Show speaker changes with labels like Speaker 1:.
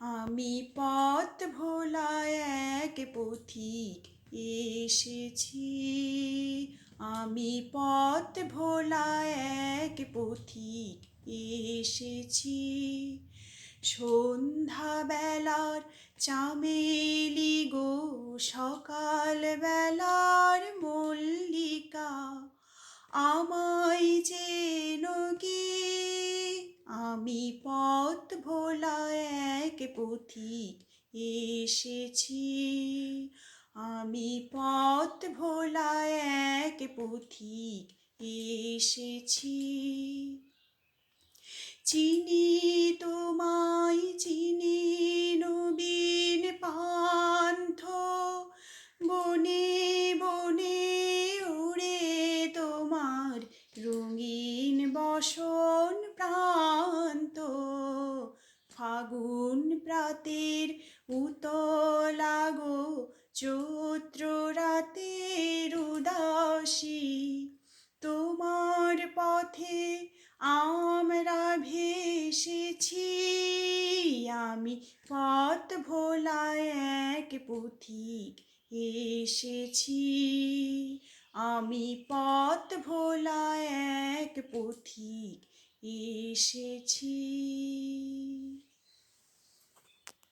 Speaker 1: আমি পথ ভোলা এক পথিক এসেছি। আমি পথ ভোলা এক পথিক এসেছি। সন্ধ্যা বেলার চামেলি গো সকাল বেলার মল্লিকা। আমায় আমি পথ ভোলা এক পথিক এসেছি। আমি পথ ভোলা এক পথিক এসেছি। চিনি তোমায়, চিনি নবীন পান্থ, বনে বনে উড়ে তোমার রঙিন বসন প্রান্ত ফাগুন প্রাতের উতলাগো চৈত্র রাতের উদাসী। তোমার পথে আমরা ভেসেছি, আমি পথ ভোলা এক পথিক এসেছি। আমি পথ ভোলা এক পথিক এসেছি।